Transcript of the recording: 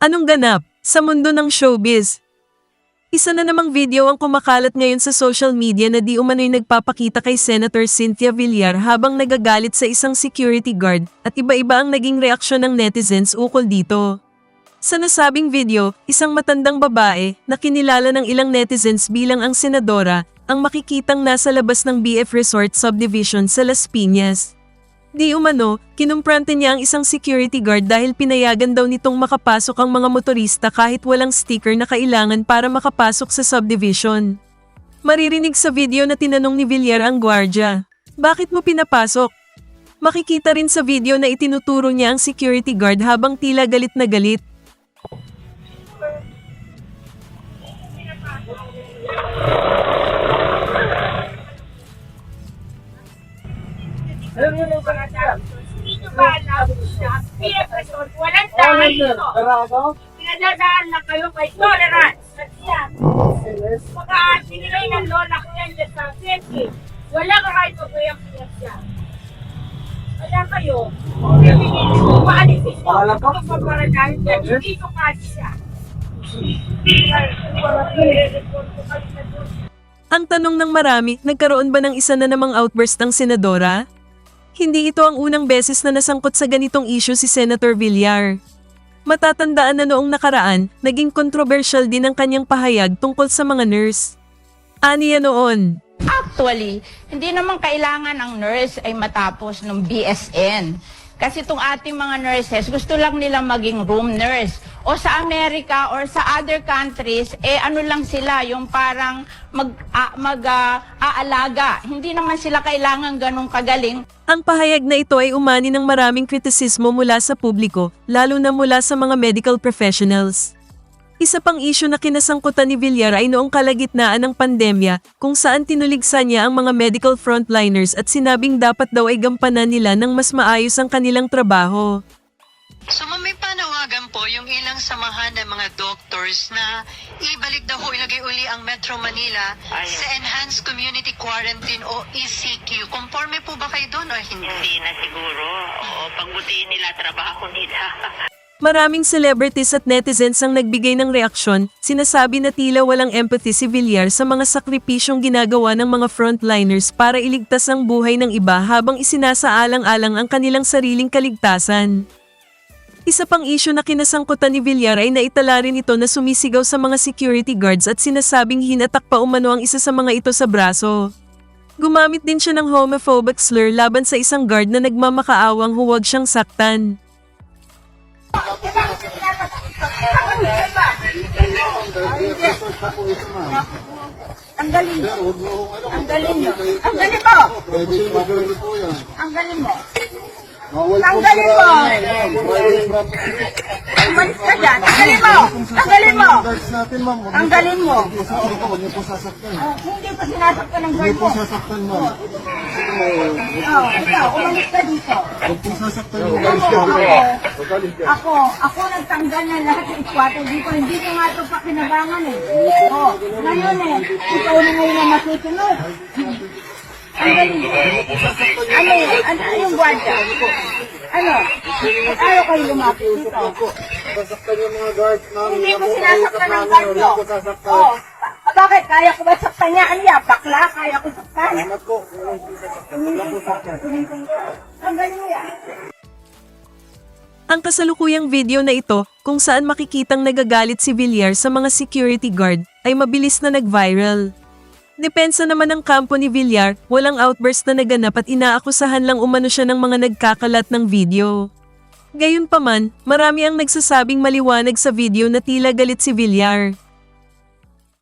Anong ganap sa mundo ng showbiz? Isa na namang video ang kumakalat ngayon sa social media na di umano'y nagpapakita kay Senator Cynthia Villar habang nagagalit sa isang security guard at iba-iba ang naging reaksyon ng netizens ukol dito. Sa nasabing video, isang matandang babae na kinilala ng ilang netizens bilang ang senadora ang makikitang nasa labas ng BF Resort Subdivision sa Las Piñas. Di umano, kinumprante niya ang isang security guard dahil pinayagan daw nitong makapasok ang mga motorista kahit walang sticker na kailangan para makapasok sa subdivision. Maririnig sa video na tinanong ni Villar ang gwardya, Bakit mo pinapasok? Makikita rin sa video na itinuturo niya ang security guard habang tila galit na galit. Alam niyo yung pangalan? Dito ba alam siya? Kaya person, walang tama dito. Pinadadaan na kayo kay tolerance. At yan, baka sinilay ng lola ko yan dyan sa safety. Wala ka kahit pa kaya siya. Kaya kayo, paalisin mo. Pangalan ko? Pagpaparadahin dyan, hindi ko kasi siya. Ang tanong ng marami, nagkaroon ba ng isa na namang outburst ng senadora? Hindi ito ang unang beses na nasangkot sa ganitong issue si Senator Villar. Matatandaan na noong nakaraan, naging controversial din ang kanyang pahayag tungkol sa mga nurse. Aniya noon, Actually, hindi naman kailangan ang nurse ay matapos ng BSN. Kasi itong ating mga nurses, gusto lang nilang maging room nurse. O sa Amerika or sa other countries, eh ano lang sila, yung parang mag, a, mag ah, aalaga. Hindi naman sila kailangan ganong kagaling. ang pahayag na ito ay umani ng maraming kritisismo mula sa publiko, lalo na mula sa mga medical professionals. Isa pang isyu na kinasangkutan ni Villar ay noong kalagitnaan ng pandemya kung saan tinuligsan niya ang mga medical frontliners at sinabing dapat daw ay gampanan nila ng mas maayos ang kanilang trabaho. So ma'am, may panawagan po yung ilang samahan ng mga doctors na ibalik daw ho ilagay uli ang Metro Manila sa Enhanced Community Quarantine o ECQ. Conforme po ba kayo doon o hindi? Hindi na siguro. Oo, pagbutihin nila trabaho nila. Maraming celebrities at netizens ang nagbigay ng reaksyon, sinasabi na tila walang empathy si Villar sa mga sakripisyong ginagawa ng mga frontliners para iligtas ang buhay ng iba habang isinasaalang-alang ang kanilang sariling kaligtasan. Isa pang isyu na kinasangkutan ni Villar ay naitala rin ito na sumisigaw sa mga security guards at sinasabing hinatak pa umano ang isa sa mga ito sa braso. Gumamit din siya ng homophobic slur laban sa isang guard na nagmamakaawang huwag siyang saktan. Ang galing. Ang galing mo. Ang galing mo. Ang galing mo. Tanggalin mo! Umalis ka dyan! Tanggalin mo! Tanggalin mo! natin, ma'am. Tanggalin mo! Huwag niyo po sasaktan. Oh, hindi pa sinasaktan ng guard mo. Sasaktan, ma'am. Oh, ikaw, umalis ka dito. Huwag po sasaktan yung Ako, ako, ako, ako nagtanggal ng lahat ng squatter dito. Hindi ko nga ito pakinabangan eh. Oh, ngayon eh, ikaw na ngayon na masusunod. Ang galing. Ano, ano yung gwardiya? Ano? Ba't ayaw kayo lumapit dito? Sasaktan yung mga guards, ma'am. Hindi ko sinasaktan ng guard. Oh, ba- bakit? Kaya ko ba saktan niya? Ano yan? Bakla? Kaya ko saktan? Salamat. Ang galing mo yan. Ang kasalukuyang video na ito, kung saan makikitang nagagalit si Villar sa mga security guard, ay mabilis na nag-viral. Depensa naman ng kampo ni Villar, walang outburst na naganap at inaakusahan lang umano siya ng mga nagkakalat ng video. Gayunpaman, marami ang nagsasabing maliwanag sa video na tila galit si Villar.